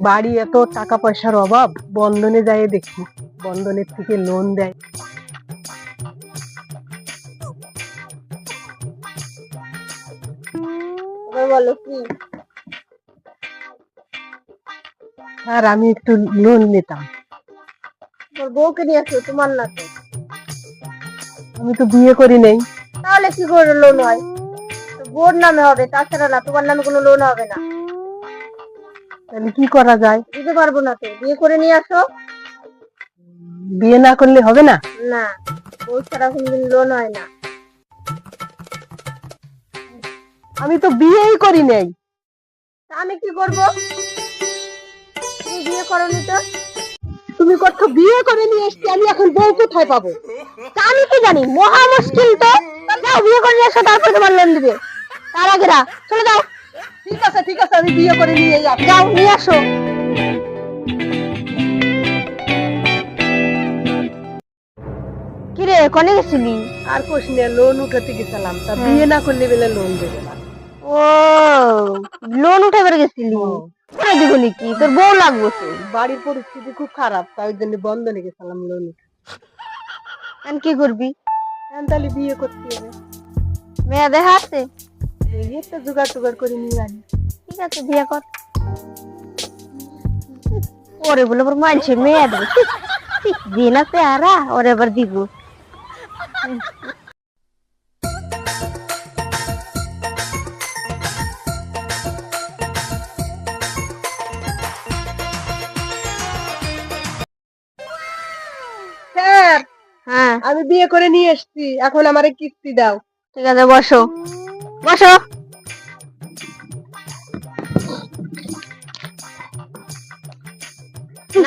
বাড়ি এত টাকা পয়সার অভাব বন্ধনে যায় দেখি বন্ধনের থেকে লোন দেয়। বলো কি? আর আমি একটু লোন নিতাম। তোর বউকে নিয়ে আসো তোমার না তো। আমি তো বিয়ে করি নেই। তাহলে কি করে লোন হয়? বউর নামে হবে তাছাড়া না তোমার নামে কোনো লোন হবে না। তাহলে কি করা যায়? দিতে পারব না তো। বিয়ে করে নিয়ে আসো। বিয়ে না করলে হবে না? না। বউ ছাড়া কোনদিন লোন হয় না। আমি তো বিয়েই করি নেই। তা আমি কি করব? তুমি বিয়ে করনি তো? তুমি কত বিয়ে করে নিয়ে এসছি আমি এখন বউ কোথায় পাবো? তা আমি কি জানি? মহা মুশকিল তো। যাও বিয়ে করে নিয়ে আসো তারপরে তোমার লোন দিবে। তার আগে চলে যাও। ঠিক আছে ঠিক আছে আমি বিয়ে করে নিয়ে যাব। যাও নিয়ে আসো। কিরে কনে গেছিলি? আর কোশ নিয়ে লোন উঠাতে গেছিলাম। তা বিয়ে না করলে বেলা লোন দেবে না। ও লোন উঠে বেড়ে গেছিলি? করে দিব নাকি? তোর বউ লাগবো বাড়ির পরিস্থিতি খুব খারাপ তাই জন্য বন্ধনে গেছিলাম লোন এখন কি করবি? তাহলে বিয়ে করতে হবে। মেয়ে দেখা আছে এই একটা জোগাড় টোগাড় করে নিয়ে আনি ঠিক আছে বিয়ে কর। ওরে বলে ওর মানছে মেয়ে দেবে। দিন আছে আরা ওরে এবার দিব। হ্যাঁ। আমি বিয়ে করে নিয়ে এসেছি। এখন আমারে কিস্তি দাও। ঠিক আছে বসো। বসো।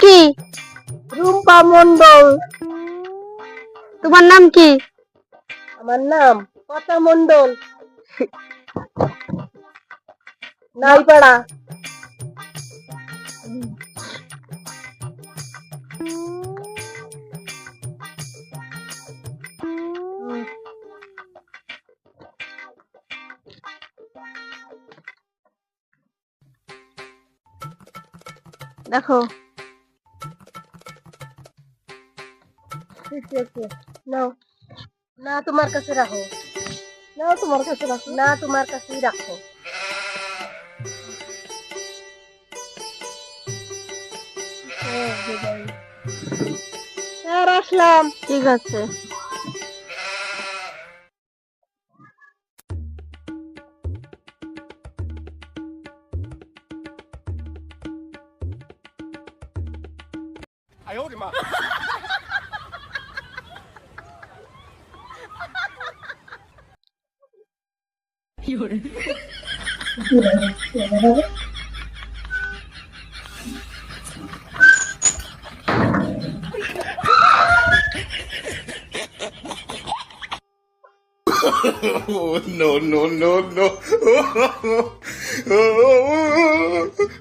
কি? রুম্পা মন্ডল তোমার নাম কি? আমার নাম কথা মন্ডল নাইপাড়া। দেখো। ঠিক আছে নাও। না তোমার কাছে রাখো। নাও তোমার কাছে রাখো। না তোমার কাছেই রাখো। স্যার আসলাম। ঠিক আছে। 哎呦我的妈！有人，有人，有人。Oh, no, no, no, no.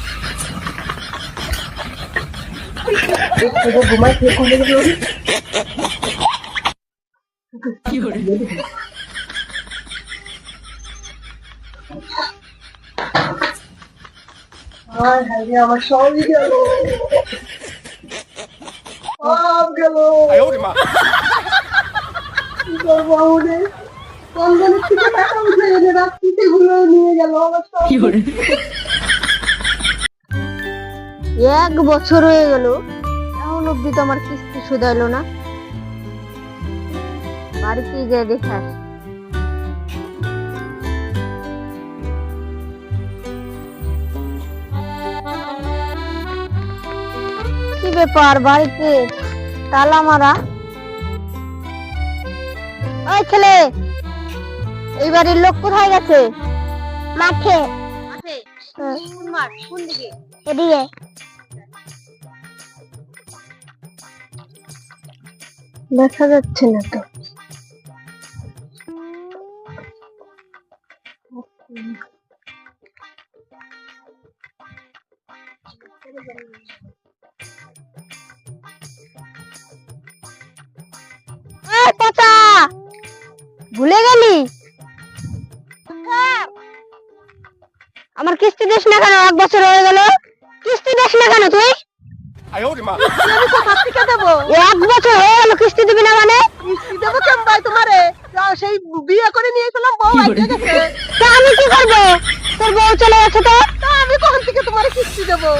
আমার সবই গেল কি করব রে বন্ধনের থেকে টাকা উঠে এনে রাখছি সেগুলো নিয়ে গেল আমার সব এক বছর হয়ে গেল এখন অব্দি তো আমার কিস্তি শুধাইলো না। বাড়িতে গিয়ে দেখে আসি। কি ব্যাপার বাড়িতে? তালা মারা? ওই ছেলে এই বাড়ির লোক কোথায় গেছে? মাঠে। আছে হ্যাঁ। কোন মাঠ? কোন দিকে? এদিকে। দেখা যাচ্ছে না তো। ভুলে গেলি? আমার কিস্তি দিস না কেন? এক বছর হয়ে গেল। কিস্তি দিস না কেন তুই? এক বছর হয়ে গেল কিস্তি দিবি না মানে? কিস্তি দেবো কেমন ভাই তোমারে সেই বিয়ে করে নিয়েছিলাম বউ আইতে গেছে। তা আমি কি করব? তোর বউ চলে গেছে তো? আমি কখন থেকে তোমার কিস্তি দেবো?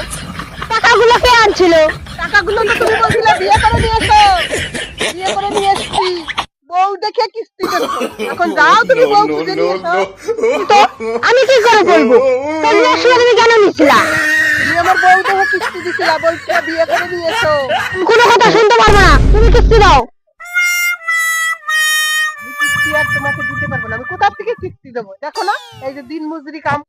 টাকাগুলো কে আনছিল? টাকাগুলো তো তুমি বলছিলে বিয়ে করে নিয়েছো বিয়ে করে নিয়ে এসছি। বউ দেখে কিস্তি দেবো। এখন যাও তুমি বউ খুঁজে নিয়ে এসো। তো আমি কি করে বলব? তুমি কেন নিছিলা তুমি আমার বউ তো কিস্তি দিছিলা বিয়ে করে দিয়েছ কোনো কথা শুনতে পারবা না। তুমি কিস্তি দাও। কিস্তি আর তোমাকে দিতে পারব না। আমি কোথা থেকে কিস্তি দেবো? দেখো না এই যে দিন মজুরি কাম।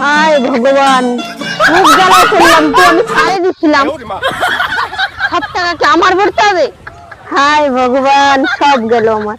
হাই ভগবান মুখ জ্বালা করলাম তো আমি ছাড়ে দিছিলাম। টাকা কি আমার ভরতে হবে? হাই ভগবান সব গেল আমার।